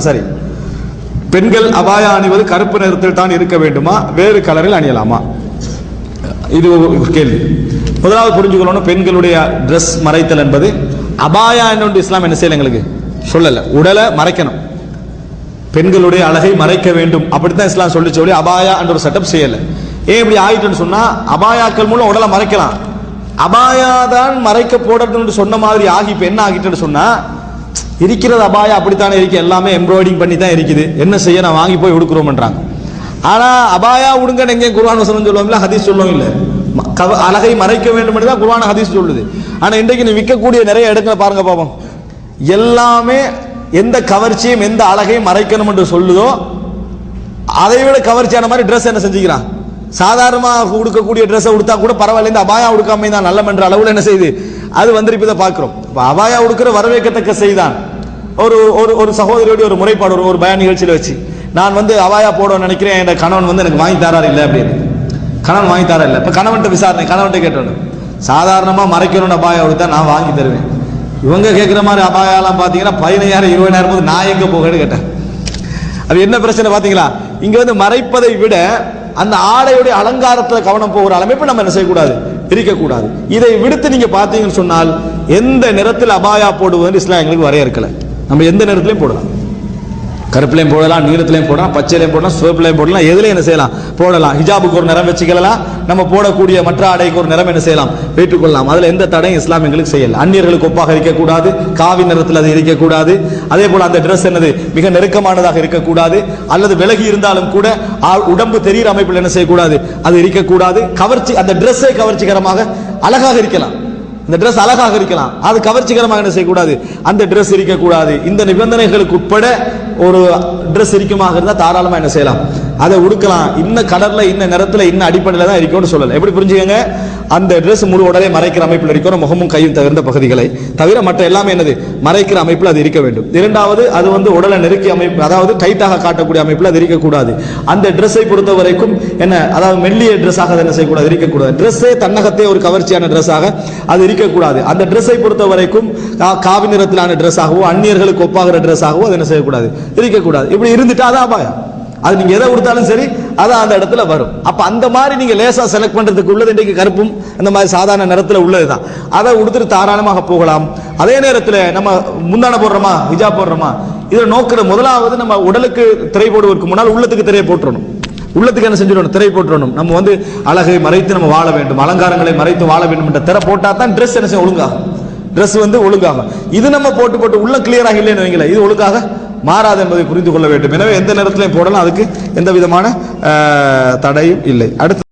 சரி. பெண்கள் அபாயா அணிவது கருப்பு நிறத்தில் தான் இருக்க வேண்டுமா? வேறு கலரில் அணியலாமா? இது ஒரு கேள்வி. முதலாவது புரிஞ்சுக்கணும் பெண்களுடைய ட்ரெஸ் மறைத்தல் என்பது அபாயா என்று இஸ்லாம் என்ன செய்யல எங்களுக்கு? சொல்லல. உடலை மறைக்கணும். பெண்களுடைய அழகை மறைக்க வேண்டும். அப்படித்தான் இஸ்லாம் சொல்லி சொல்லி அபாயா என்ற ஒரு செட்டப் செய்யல. ஏன் இப்படி ஆயிட்டுன்னு சொன்னா அபாயாக்கள் மூலம் உடலை மறைக்கலாம். அபாயா தான் மறைக்க போடணும்னு சொன்ன மாதிரி ஆகி இப்ப என்ன ஆகிட்டுன்னு சொன்னா இருக்கிறது அபாயம் அப்படித்தானே இருக்கு? எல்லாமே எம்ப்ராய்டிங் பண்ணி தான் இருக்குது. என்ன செய்ய? நான் வாங்கி போய் உடுக்குறோம்ன்றாங்க. ஆனா அபாயா உடுங்கன்னு எங்கேயும் குர்ஆன் வசனம் சொல்லுவோம் ஹதீஸ் சொல்லுவோம் இல்ல. ம- அழகை மறைக்க வேண்டும் தான் குர்ஆன் ஹதீஸ் சொல்லுது. ஆனா இன்றைக்கு நீ விற்கக்கூடிய நிறைய இடங்களை பாருங்க பாப்போம். எல்லாமே எந்த கவர்ச்சியும் எந்த அழகையும் மறைக்கணும் என்று சொல்லுதோ அதை விட கவர்ச்சியான மாதிரி ட்ரெஸ் என்ன செஞ்சுக்கிறான்? சாதாரணமாக உடுக்கக்கூடிய ட்ரெஸ்ஸை உடுத்தா கூட பரவாயில்ல இந்த அபாயா உடுக்காமை தான் நல்லம் என்ற அளவில் என்ன செய்யுது? அது வந்திருப்பதை பார்க்கிறோம். இப்ப அபாயா உடுக்கிற வரவேற்கத்தக்க செய்தான். ஒரு ஒரு ஒரு சகோதரியோட ஒரு முறைப்பாடு ஒரு ஒரு பய நிகழ்ச்சியில் வச்சு நான் வந்து அபாயா போட நினைக்கிறேன் என் கணவன் வந்து எனக்கு வாங்கி தராரு இல்லை அப்படின்னு. கணவன் வாங்கி தர இல்லை இப்போ கணவன்கிட்ட விசாரணை கணவன்கிட்ட கேட்டோம் சாதாரணமாக மறைக்கணும்னு அபாயா தான் நான் வாங்கி தருவேன். இவங்க கேட்குற மாதிரி அபாயாலாம் பார்த்தீங்கன்னா பதினையாயிரம் இருபதாயிரம் போது நான் எங்கே போகன்னு கேட்டேன். அது என்ன பிரச்சனை பார்த்தீங்களா இங்கே வந்து மறைப்பதை விட அந்த ஆடையுடைய அலங்காரத்தில் கவனம் போகிற அளமைப்பு நம்ம என்ன செய்யக்கூடாது? இருக்கக்கூடாது இதை விடுத்து நீங்கள் பார்த்தீங்கன்னு சொன்னால் எந்த நிறத்தில் அபாயா போடுவதுன்னு இஸ்லாம் எங்களுக்கு வரையறுக்கலை. நம்ம எந்த நேரத்துலையும் போடலாம். கருப்புலையும் போடலாம் நீளத்துலையும் போடலாம் பச்சையிலையும் போடலாம் சிவப்புலையும் போடலாம் எதுலையும் என்ன செய்யலாம்? போடலாம். ஹிஜாபுக்கு ஒரு நிறம் வச்சுக்கலாம் நம்ம போடக்கூடிய மற்ற ஆடைக்கு ஒரு நிறம் என்ன செய்யலாம்? வைத்துக்கொள்ளலாம் அதில் எந்த தடையும் இஸ்லாம் எங்களுக்கு செய்யல. அந்நியர்களுக்கு ஒப்பாக இருக்கக்கூடாது காவி நிறத்தில் அது இருக்கக்கூடாது. அதே போல் அந்த ட்ரெஸ் என்னது? மிக நெருக்கமானதாக இருக்கக்கூடாது. அல்லது விலகி இருந்தாலும் கூட ஆ- உடம்பு தெரிகிற அமைப்பில் என்ன செய்யக்கூடாது? அது இருக்கக்கூடாது. கவர்ச்சி அந்த ட்ரெஸ்ஸே கவர்ச்சிகரமாக அழகாக இருக்கலாம். இந்த ட்ரெஸ் அழகாக இருக்கலாம். அது கவர்ச்சிகரமாக என்ன செய்யக்கூடாது? அந்த ட்ரெஸ் இருக்கக்கூடாது. இந்த நிபந்தனைகளுக்கு உட்பட ஒரு ட்ரெஸ் இருக்குமாக இருந்தால் தாராளமாக என்ன செய்யலாம். அதை உடுக்கலாம். இன்னும் கடலில் இன்ன நிறத்தில் இன்னும் அடிப்படையில் தான் இருக்கும்னு சொல்லலாம் எப்படி புரிஞ்சுக்கங்க? அந்த ட்ரெஸ் முழு உடலை மறைக்கிற அமைப்பில் இருக்கிற முகமும் கையும் தகுந்த பகுதிகளை. தவிர மற்ற எல்லாமே என்னது? மறைக்கிற அமைப்பில் அது இருக்க வேண்டும். இரண்டாவது அது வந்து உடலை நெருக்கி அமைப்பு அதாவது டைட்டாக காட்டக்கூடிய அமைப்பில் அது இருக்கக்கூடாது. அந்த ட்ரெஸ்ஸை பொறுத்த வரைக்கும் என்ன அதாவது மெல்லிய ட்ரெஸ்ஸாக அதை என்ன செய்யக்கூடாது? இருக்கக்கூடாது. ட்ரெஸ்ஸே தன்னகத்தே ஒரு கவர்ச்சியான ட்ரெஸ்ஸாக அது இருக்கக்கூடாது. அந்த ட்ரெஸ்ஸை பொறுத்த வரைக்கும் கா- காவி நிறத்திலான Dress-ஆகவோ அந்நியர்களுக்கு ஒப்பாகிற Dress-ஆகவோ அது என்ன செய்யக்கூடாது? இருக்கக்கூடாது. இப்படி இருந்துட்டா அதான் அபாயம். அது நீங்க எதை கொடுத்தாலும் சரி அதான் அந்த இடத்துல வரும். அப்ப அந்த மாதிரி நீங்க லேசா செலக்ட் பண்றதுக்கு உள்ளது இன்றைக்கு கருப்பும் அந்த மாதிரி சாதாரண நிறத்துல உள்ளதுதான். அதை உடுத்துட்டு தாராளமாக போகலாம். அதே நேரத்துல நம்ம முந்தான போடுறோமா விஜா போடுறோமா இதை நோக்கிற முதலாவது நம்ம உடலுக்கு திரை போடுவதற்கு முன்னால் உள்ளத்துக்கு திரையை போட்டுறணும். உள்ளத்துக்கு என்ன செஞ்சிடணும்? திரை போட்டுறணும். நம்ம வந்து அழகை மறைத்து நம்ம வாழ வேண்டும். அலங்காரங்களை மறைத்து வாழ வேண்டும் என்ற திரை போட்டா தான் ட்ரெஸ் என்ன செய்யும்? ஒழுங்காகும். ட்ரெஸ் வந்து ஒழுங்காகும். இது நம்ம போட்டு போட்டு உள்ள கிளியராக இல்லைன்னு வைங்களேன். இது ஒழுங்காக? மாறாது என்பதை புரிந்து கொள்ள வேண்டும். எனவே எந்த நேரத்திலையும் போடலாம். அதுக்கு எந்த விதமான தடையும் இல்லை. அடுத்து